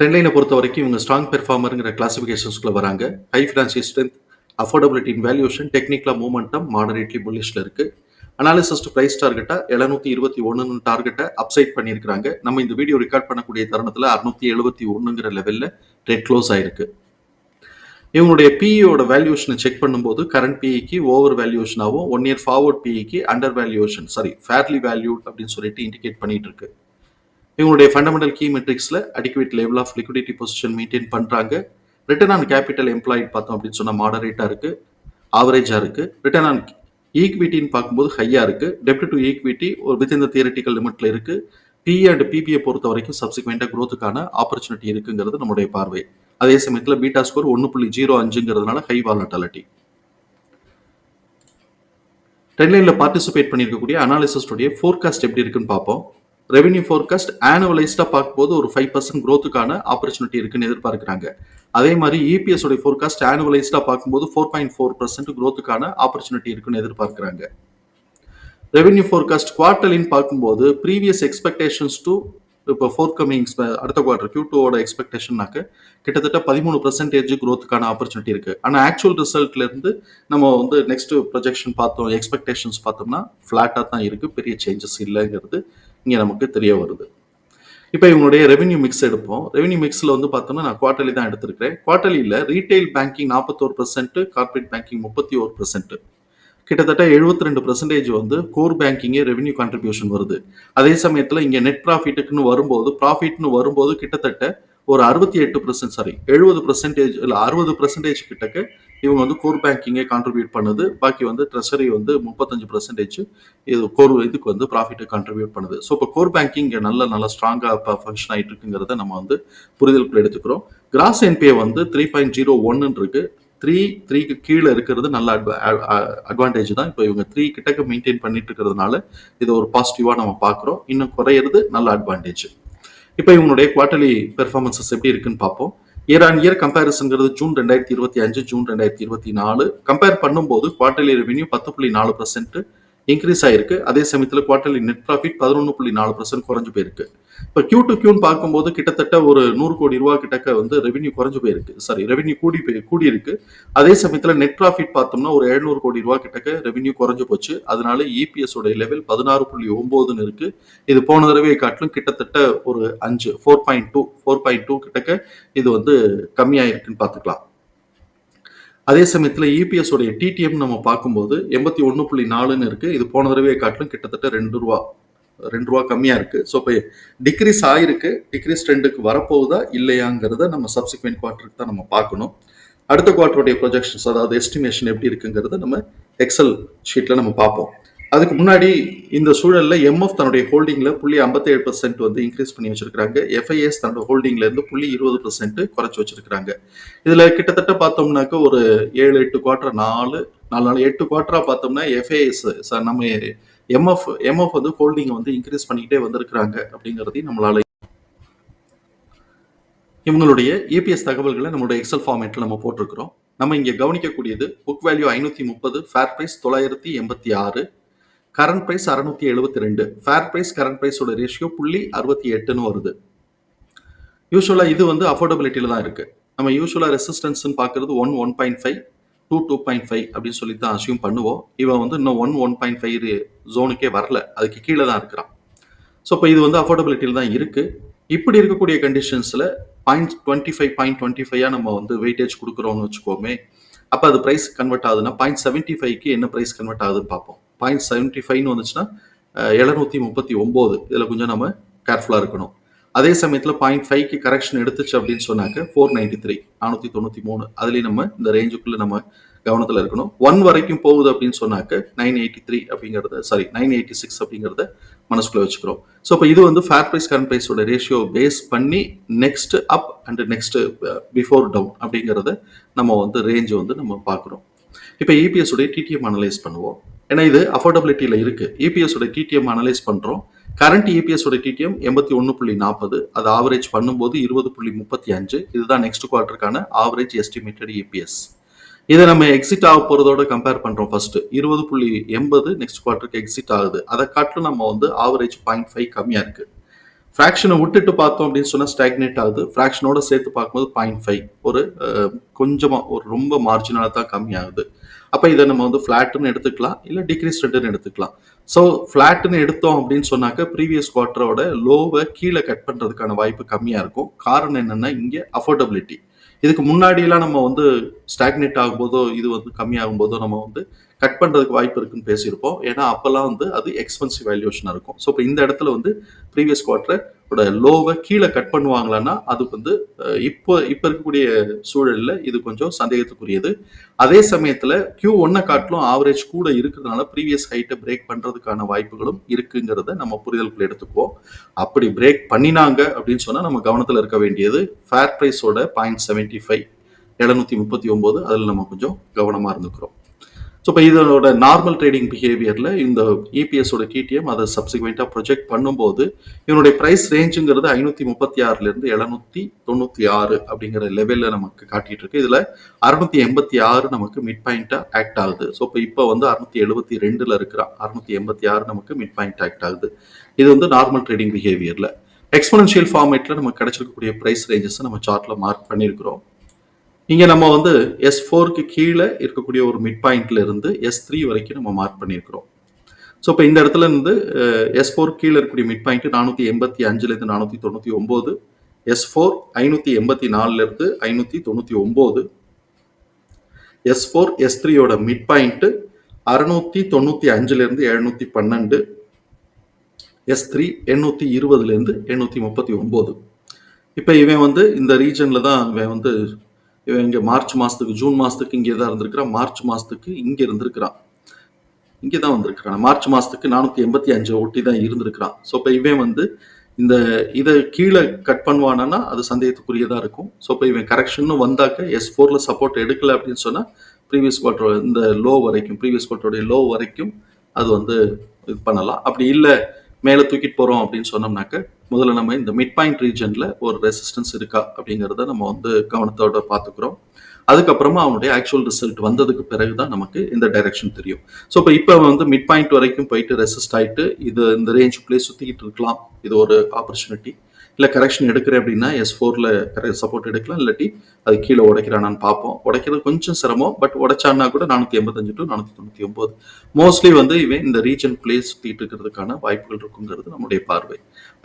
ட்ரெண்ட்லைனை பொறுத்த வரைக்கும் இவங்க ஸ்ட்ராங் பெர்ஃபார்மருங்கிற கிளாசிஃபிகேஷன்ஸ்குள்ளே வராங்க. High financial strength affordability in valuation டெக்னிக்கலாக மூமெண்டம் மாடரேட்லி புல்லிஷ்ல இருக்கு. அனாலிசிஸ்ட் ப்ரைஸ் டார்கெட்டா எழுநூத்தி இருபத்தி ஒன்னு டார்கெட்டை அப்சைட் பண்ணியிருக்கிறாங்க. நம்ம இந்த வீடியோ ரெக்கார்ட் பண்ணக்கூடிய தருணத்தில் அறுநூத்தி எழுபத்தி ஒன்றுங்கிற லெவலில் ரேட் க்ளோஸ் ஆயிருக்கு. இவங்களுடைய பிஇயோட வேல்யூஷனை செக் பண்ணும்போது கரண்ட் பிஇக்கு ஓவர் வேல்யூஷனாகவும் one year forward பிஇக்கு under valuation sorry fairly valued அப்படின்னு சொல்லிட்டு இண்டிகேட் பண்ணிட்டு இருக்கு. இவங்களுடைய fundamental key மெட்ரிக்ஸில் adequate level of liquidity position maintain பண்ணுறாங்க ரிட்டர்ன் ஆன் கேபிட்டல் எம்ப்ளாய்ட் பார்த்தோம் அப்படின்னு சொன்னால் மாடரேட்டாக இருக்குது ஆவரேஜாக இருக்குது ரிட்டர்ன் ஆன் ஈக்விட்டின்னு பார்க்கும்போது ஹையாக இருக்குது டெப்ட் டு ஈக்விட்டி ஒரு வித் த தியரட்டிக்கல் லிமிட்டில் இருக்குது பி அண்ட் பிபிஐ பொறுத்த வரைக்கும் சப்சிக்வெண்ட்டாக க்ரோத்துக்கான ஆப்பர்ச்சுனிட்டி இருக்குங்கிறது நம்முடைய பார்வை. அதே சமயத்தில் பீட்டா ஸ்கோர் ஒன்று புள்ளி ஜீரோ அஞ்சுங்கிறதுனால ஹை வாலட்டாலிட்டி ட்ரெண்ட்லைனில் பார்ட்டிசிபேட் பண்ணியிருக்கக்கூடிய அனாலிசிஸ்டுடைய ஃபோர்காஸ்ட் எப்படி இருக்குன்னு பார்ப்போம். ரெவென்யூ ஃபோர்காஸ்ட் ஆனுவலைஸ்டாக பார்க்கும்போது ஒரு ஃபைவ் பர்சன்ட் க்ரோத்துக்கான ஆப்பர்ச்சுனிட்டி இருக்குன்னு எதிர்பார்க்குறாங்க. அதே மாதிரி இபிஎஸ் உடைய ஃபோர்காஸ்ட் ஆனுவலைஸ்டாக பார்க்கும்போது ஃபோர் பாயிண்ட் ஃபோர் பர்சன்ட் க்ரோத்துக்கான ஆப்பர்ச்சுனிட்டி இருக்குன்னு எதிர்பார்க்குறாங்க. ரெவென்யூ ஃபோர்காஸ்ட் குவார்டர்லின்னு பார்க்கும்போது ப்ரீவியஸ் எக்ஸ்பெக்டேஷன்ஸ் டு இப்போ ஃபோர்த் கமிங் அடுத்த குவார்டர் கியூ டூவோட எக்ஸ்பெக்டேஷன்னாக்க கிட்டத்தட்ட பதிமூணு பர்சன்டேஜ் க்ரோத்துக்கான ஆப்பர்ச்சுனிட்டி இருக்குது ஆனால் ஆக்சுவல் ரிசல்ட்லேருந்து நம்ம வந்து நெக்ஸ்ட் ப்ரொஜெக்ஷன் பார்த்தோம் எக்ஸ்பெக்டேஷன்ஸ் பார்த்தோம்னா ஃப்ளாட்டாக தான் இருக்குது பெரிய சேஞ்சஸ் இல்லைங்கிறது இங்கே நமக்கு தெரிய வருது. இப்போ இவங்களுடைய ரெவென்யூ மிக்ஸ் எடுப்போம். ரெவென்யூ மிக்ஸில் வந்து பார்த்தோம்னா நான் குவார்டர்லி தான் எடுத்திருக்கிறேன். குவார்டர்லியில் ரீட்டைல் பேங்கிங் நாற்பத்தோரு பர்சன்ட்டு கார்பரேட் பேங்கிங் முப்பத்தி ஒரு பர்சன்ட் கிட்டத்தட்ட எழுபத்தி ரெண்டு பர்சன்டேஜ் வந்து கோர் பேங்கிங்கே ரெவென்யூ கான்ட்ரிபியூஷன் வருது. அதே சமயத்தில் இங்கே நெட் ப்ராஃபிட்டுக்குன்னு வரும்போது ப்ராஃபிட்னு வரும்போது கிட்டத்தட்ட ஒரு அறுபத்தி எட்டு பர்சன்ட் சாரி எழுபது பர்சன்டேஜ் இல்லை அறுபது பர்சன்டேஜ் கிட்டக்க இவங்க வந்து கோர் பேங்கிங்கே கான்ட்ரிபியூட் பண்ணுது. பாக்கி வந்து ட்ரெஷரி வந்து முப்பத்தஞ்சு பர்சன்டேஜ் இது கோர் இதுக்கு வந்து ப்ராஃபிட்டை கான்ட்ரிபியூட் பண்ணுது. ஸோ இப்போ கோர் பேங்கிங் இங்கே நல்ல நல்ல ஸ்ட்ராங்காக இப்போ ஃபங்க்ஷன் ஆகிட்டு இருக்குங்கிறத நம்ம வந்து புரிதலுக்குள்ள எடுத்துக்கிறோம். கிராஸ் என்பிஏ வந்து த்ரீ பாயிண்ட் ஜீரோ ஒன்னு இருக்கு த்ரீ த்ரீக்கு கீழே இருக்கிறது நல்ல அட்வான்டேஜ் தான். இப்போ இவங்க த்ரீ கிட்டக்க மெயின்டைன் பண்ணிட்டு இருக்கிறதுனால இதை ஒரு பாசிட்டிவாக நம்ம பார்க்குறோம் இன்னும் குறையிறது நல்ல அட்வான்டேஜ் இப்போ இவங்களுடைய குவார்டர்லி பெர்ஃபார்மன்சஸ் எப்படி இருக்குன்னு பார்ப்போம். இயர் ஆன் இயர் கம்பேரிசன்கிறது ஜூன் ரெண்டாயிரத்தி இருபத்தி அஞ்சு ஜூன் ரெண்டாயிரத்தி இருபத்தி நாலு. கம்பேர் பண்ணும்போது குவார்டர்லி ரெவென்யூ பத்து புள்ளி நாலு பர்சன்ட் இன்க்ரீஸ் ஆயிருக்கு. அதே சமயத்தில் குவார்டர்லி நெட் ப்ராஃபிட் பதினொன்று புள்ளி நாலு பர்சன்ட் குறைஞ்சு போயிருக்கு. இப்போ கியூ டு கியூன்னு பார்க்கும்போது கிட்டத்தட்ட ஒரு நூறு கோடி ரூபா கிட்டக்க வந்து ரெவென்யூ குறைஞ்சு போயிருக்கு. சாரி ரெவன்யூ கூடி போய் கூடி இருக்கு அதே சமயத்தில் நெட் ப்ராஃபிட் பார்த்தோம்னா ஒரு எழுநூறு கோடி ரூபா கிட்டக்க ரெவன்யூ குறைஞ்சு போச்சு. அதனால இபிஎஸ் உடைய லெவல் பதினாறு புள்ளி ஒம்போதுன்னு இருக்கு. இது போன தடவை காட்டிலும் கிட்டத்தட்ட ஒரு அஞ்சு four point two four point two கிட்டக்க இது வந்து கம்மியாயிருக்குன்னு பார்த்துக்கலாம். அதே சமயத்தில் இபிஎஸ் உடைய டிடிஎம் நம்ம பார்க்கும்போது எண்பத்தி ஒன்று புள்ளி நாலுன்னு இருக்கு. இது போன தடவையை காட்டிலும் கிட்டத்தட்ட ரெண்டு ரூபா ரெண்டு ரூபா கம்மியாக இருக்குது ஸோ இப்போ டிக்ரீஸ் ஆகிருக்கு டிக்ரீஸ் ட்ரெண்டுக்கு வரப்போகுதா இல்லையாங்கிறத நம்ம சப்சிக்வெண்ட் குவார்ட்டருக்கு தான் நம்ம பார்க்கணும். அடுத்த குவார்ட்டருடைய ப்ரொஜெக்ஷன்ஸ் அதாவது எஸ்டிமேஷன் எப்படி இருக்குங்கிறத நம்ம எக்ஸல் ஷீட்டில் நம்ம பார்ப்போம். அதுக்கு முன்னாடி இந்த சூழலில் எம்எஃப் தன்னுடைய ஹோல்டிங்கில் புள்ளி ஐம்பத்தேழு பர்சன்ட் வந்து இன்க்ரீஸ் பண்ணி வச்சிருக்காங்க எஃப்ஐஎஸ் தன்னோட ஹோல்டிங்லேருந்து புள்ளி இருபது பர்சன்ட் குறைச்சி வச்சிருக்காங்க இதில் கிட்டத்தட்ட பார்த்தோம்னாக்க ஒரு ஏழு எட்டு குவார்டர் நாலு நாலு நாலு எட்டு குவார்டரா பார்த்தோம்னா எஃப்ஐஎஸ் நம்ம எம்எஃப் எம்எஃப் வந்து ஹோல்டிங்கை வந்து இன்க்ரீஸ் பண்ணிக்கிட்டே வந்திருக்கிறாங்க அப்படிங்கிறதையும் நம்மளால இவங்களுடைய ஏபிஎஸ் தகவல்களை நம்மளுடைய எக்ஸல் ஃபார்மேட்டில் நம்ம போட்டிருக்கிறோம். நம்ம இங்கே கவனிக்கக்கூடியது புக் வேல்யூ ஐநூற்றி முப்பது ஃபேர் ப்ரைஸ் தொள்ளாயிரத்தி எண்பத்தி ஆறு கரண்ட் ப்ரைஸ் அறுநூத்தி எழுபத்தி ரெண்டு ஃபேர் ப்ரைஸ் கரண்ட் ப்ரைஸோட ரேஷியோ புள்ளி அறுபத்தி எட்டுன்னு வருது. யூஸ்வலாக இது வந்து அஃபோர்டபிலிட்டியில் தான் இருக்குது நம்ம யூஸ்வலாக ரெசிஸ்டன்ஸ்னு பார்க்குறது one one point five two two point five அப்படின்னு சொல்லி தான் அசியூம் பண்ணுவோம். இவன் வந்து இன்னும் ஒன் ஒன் பாயிண்ட் ஃபைவ் ஜோனுக்கே வரல. அதுக்கு கீழே தான் இருக்கிறான். ஸோ இப்போ இது வந்து அஃபோர்டபிலிட்டியில் தான் இருக்குது இப்படி இருக்கக்கூடிய கண்டிஷன்ஸில் point twenty five point twenty ஃபைவாக நம்ம வந்து வெயிட்டேஜ் கொடுக்குறோம்னு வச்சுக்கோமே. அப்போ அது ப்ரைஸ் கன்வெர்ட் ஆகுதுன்னா பாயிண்ட் செவன்ட்டி ஃபைவ்க்கு என்ன ப்ரைஸ் கன்வெர்ட் ஆகுதுன்னு பார்ப்போம். பாயிண்ட் செவன்ட்டி ஃபைவ்னு வந்துச்சுன்னா எழுநூற்றி முப்பத்தி ஒம்பது. இதில் கொஞ்சம் நம்ம கேர்ஃபுல்லாக இருக்கணும். அதே சமயத்தில் பாயிண்ட் ஃபைவ்க்கு கரெக்ஷன் எடுத்துச்சு அப்படின்னு சொன்னாக்க ஃபோர் நைன்டி த்ரீ நானூற்றி தொண்ணூற்றி மூணு. அதுலேயும் நம்ம இந்த ரேஞ்சுக்குள்ளே நம்ம கவனத்தில் இருக்கணும். ஒன் வரைக்கும் போகுது அப்படின்னு சொன்னாக்க நைன் எயிட்டி த்ரீ அப்படிங்கிறத சாரி நைன் எயிட்டி சிக்ஸ் அப்படிங்கிறத மனசுக்குள்ளே வச்சுக்கிறோம். ஸோ இப்போ இது வந்து ஃபேர் ப்ரைஸ் கரண்ட் ப்ரைஸோட ரேஷியோ பேஸ் பண்ணி next up and next before down அப்படிங்கிறத நம்ம வந்து ரேஞ்சை வந்து நம்ம பார்க்குறோம். இப்போ இபிஎஸ் உடைய டிடிஎம் அனலைஸ் பண்ணுவோம். ஏன்னா இது அஃபோர்டபிலிட்டியில் இருக்குது இபிஎஸ் உடைய டிடிஎம் அனலைஸ் பண்ணுறோம் கரண்ட் இபிஎஸ் உடைய டிடிஎம் எண்பத்தி ஒன்று புள்ளி நாற்பது அது ஆவரேஜ் பண்ணும்போது இருபது புள்ளி முப்பத்தி அஞ்சு. இதுதான் நெக்ஸ்ட் குவார்டருக்கான ஆவரேஜ் எஸ்டிமேட்டட் இபிஎஸ் இதை நம்ம எக்ஸிட் ஆக போகிறதோட கம்பேர் பண்ணுறோம் ஃபர்ஸ்ட் இருபது புள்ளி எண்பது நெக்ஸ்ட் குவார்ட்டருக்கு எக்ஸிட் ஆகுது. அதை காட்டிலும் நம்ம வந்து ஆவரேஜ் பாயிண்ட் ஃபைவ் கம்மியாக இருக்கு. ஃப்ராக்ஷனை விட்டுட்டு பார்த்தோம் அப்படின்னு சொன்னால் ஸ்டாக்னேட் ஆகுது. ஃப்ராக்ஷனோட சேர்த்து பார்க்கும்போது பாயிண்ட் ஃபைவ் ஒரு கொஞ்சமாக ஒரு ரொம்ப மார்ஜினலாக தான் கம்மியாகுது. அப்போ இதை நம்ம வந்து ஃப்ளாட்டுன்னு எடுத்துக்கலாம் இல்லை டிக்ரீஸ் ரெட்டுன்னு எடுத்துக்கலாம். ஸோ ஃப்ளாட்டுன்னு எடுத்தோம் அப்படின்னு சொன்னாக்க ப்ரீவியஸ் குவார்ட்டரோட லோவை கீழே கட் பண்ணுறதுக்கான வாய்ப்பு கம்மியாக இருக்கும். காரணம் என்னென்னா இங்கே அஃபோர்டபிலிட்டி இதுக்கு முன்னாடியெல்லாம் நம்ம வந்து ஸ்டாக்னேட் ஆகும்போதோ இது வந்து கம்மியாகும் போதோ நம்ம வந்து கட் பண்ணுறதுக்கு வாய்ப்பு இருக்குன்னு பேசியிருப்போம். ஏன்னா அப்போல்லாம் வந்து அது எக்ஸ்பென்சிவ் வேல்யூஷனாக இருக்கும். ஸோ இப்போ இந்த இடத்துல வந்து ப்ரீவியஸ் குவார்ட்டரோட லோவை கீழே கட் பண்ணுவாங்களான்னா அது வந்து இப்போ இப்போ இருக்கக்கூடிய சூழலில் இது கொஞ்சம் சந்தேகத்துக்குரியது. அதே சமயத்தில் கியூ ஒன்னை காட்டிலும் ஆவரேஜ் கூட இருக்கிறதுனால ப்ரீவியஸ் ஹைட்டை பிரேக் பண்ணுறதுக்கான வாய்ப்புகளும் இருக்குங்கிறத நம்ம புரிதலுக்குள்ள எடுத்துக்குவோம். அப்படி பிரேக் பண்ணினாங்க அப்படின்னு சொன்னால் நம்ம கவனத்தில் இருக்க வேண்டியது ஃபேர் ப்ரைஸோட பாயிண்ட் செவன்ட்டி ஃபைவ் எழுநூற்றி முப்பத்தி ஒம்பது அதில் நம்ம கொஞ்சம் கவனமாக இருந்துக்கிறோம். ஸோ இப்போ இதோட நார்மல் ட்ரேடிங் பிஹேவியரில் இந்த இபிஎஸோட டிடிஎம் அதை சப்சிக்வெண்ட்டாக ப்ரொஜெக்ட் பண்ணும்போது இவனுடைய ப்ரைஸ் ரேஞ்சுங்கிறது ஐநூற்றி முப்பத்தி ஆறுலேருந்து எழுநூற்றி தொண்ணூற்றி ஆறு அப்படிங்கிற லெவலில் நமக்கு காட்டிட்டு இருக்கு. இதில் அறுநூத்தி எண்பத்தி ஆறு நமக்கு மிட் பாயிண்ட்டாக ஆக்ட் ஆகுது. ஸோ இப்போ இப்போ வந்து அறுநூத்தி எழுபத்தி ரெண்டில் இருக்கிறான் அறுநூத்தி எண்பத்தி ஆறு நமக்கு மிட் பாயிண்ட் ஆக்ட் ஆகுது. இது வந்து நார்மல் ட்ரேடிங் பிஹேவியரில் எக்ஸ்பனன்ஷியல் ஃபார்மேட்டில் நமக்கு கிடைச்சிருக்கக்கூடிய ப்ரைஸ் ரேஞ்சஸை நம்ம சார்ட்டில் மார்க் பண்ணியிருக்கிறோம் இங்கே நம்ம வந்து எஸ் ஃபோருக்கு கீழே இருக்கக்கூடிய ஒரு மிட் பாயிண்ட்ல இருந்து எஸ் த்ரீ வரைக்கும் நம்ம மார்க் பண்ணியிருக்கிறோம். ஸோ இப்போ இந்த இடத்துல இருந்து எஸ் ஃபோர் கீழே இருக்கக்கூடிய மிட் பாயிண்ட் நானூற்றி எண்பத்தி அஞ்சுலேருந்து நானூற்றி தொண்ணூற்றி ஒம்பது எஸ் ஃபோர் ஐநூற்றி எண்பத்தி நாலுலேருந்து ஐநூற்றி தொண்ணூற்றி ஒம்பது எஸ் ஃபோர் எஸ் த்ரீயோட மிட் பாயிண்ட்டு அறுநூற்றி தொண்ணூற்றி அஞ்சுலேருந்து எழுநூற்றி பன்னெண்டு எஸ் த்ரீ எண்ணூற்றி இருபதுலேருந்து எண்ணூற்றி முப்பத்தி ஒம்பது. இப்போ இவன் வந்து இந்த ரீஜனில் தான் இவன் வந்து இவன் இங்கே மார்ச் மாதத்துக்கு ஜூன் மாதத்துக்கு இங்கே தான் இருந்திருக்கிறான். மார்ச் மாதத்துக்கு இங்கே இருந்திருக்கிறான். இங்கே தான் வந்திருக்கிறான். மார்ச் மாதத்துக்கு நானூற்றி எண்பத்தி அஞ்சு ஒட்டி தான் இருந்திருக்கிறான். ஸோ இப்போ இவன் வந்து இந்த இதை கீழே கட் பண்ணுவானா அது சந்தேகத்துக்குரியதாக இருக்கும். ஸோ இப்போ இவன் கரெக்ஷன் வந்தாக்க எஸ் ஃபோரில் சப்போர்ட் எடுக்கல அப்படின்னு சொன்னால் ப்ரீவியஸ் குவார்டர் இந்த லோ வரைக்கும் ப்ரீவியஸ் குவார்டருடைய லோ வரைக்கும் அது வந்து இது பண்ணலாம். அப்படி இல்லை மேலே தூக்கிட்டு போகிறோம் அப்படின்னு சொன்னோம்னாக்க முதல்ல நம்ம இந்த மிட் பாயிண்ட் ரீஜனில் ஒரு ரெசிஸ்டன்ஸ் இருக்கா அப்படிங்கிறத நம்ம வந்து கவனத்தோட பார்த்துக்கிறோம். அதுக்கப்புறமா அவனுடைய ஆக்சுவல் ரிசல்ட் வந்ததுக்கு பிறகு தான் நமக்கு இந்த டைரக்ஷன் தெரியும். ஸோ இப்போ இப்போ வந்து மிட் பாயிண்ட் வரைக்கும் போயிட்டு ரெசிஸ்ட் ஆகிட்டு இது இந்த ரேஞ்சுக்குள்ளேயே சுற்றிக்கிட்டு இருக்கலாம். இது ஒரு ஆப்பர்ச்சுனிட்டி இல்லை கரெக்ஷன் எடுக்கிறேன் அப்படின்னா எஸ் ஃபோரில் சப்போர்ட் எடுக்கலாம். இல்லாட்டி அது கீழே உடைக்கிறானான்னு பார்ப்போம். உடைக்கிறது கொஞ்சம் சிரமம். பட் உடைச்சான்னா கூட நானூற்றி எண்பத்தஞ்சு டு நானூற்றி தொண்ணூற்றி ஒம்பது மோஸ்ட்லி வந்து இவன் இந்த ரீஜன் பிளேஸ் சுற்றிட்டு இருக்கிறதுக்கான வாய்ப்புகள் இருக்குங்கிறது நம்முடைய பார்வை.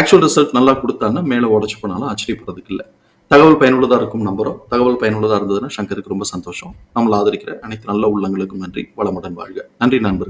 ஆக்சுவல் ரிசல்ட் நல்லா கொடுத்தான்னா மேலே உடச்சு போனாலும் ஆச்சரியப்படுறதுக்கு இல்லை. தகவல் பயனுள்ளதாக இருக்கும் நம்புறோம். தகவல் பயனுள்ளதாக இருந்ததுன்னா சங்கருக்கு ரொம்ப சந்தோஷம். நம்மளை ஆதரிக்கிற அனைத்து நல்ல உள்ளங்களுக்கும் நன்றி. வளமுடன் வாழ்க. நன்றி நண்பர்கள்.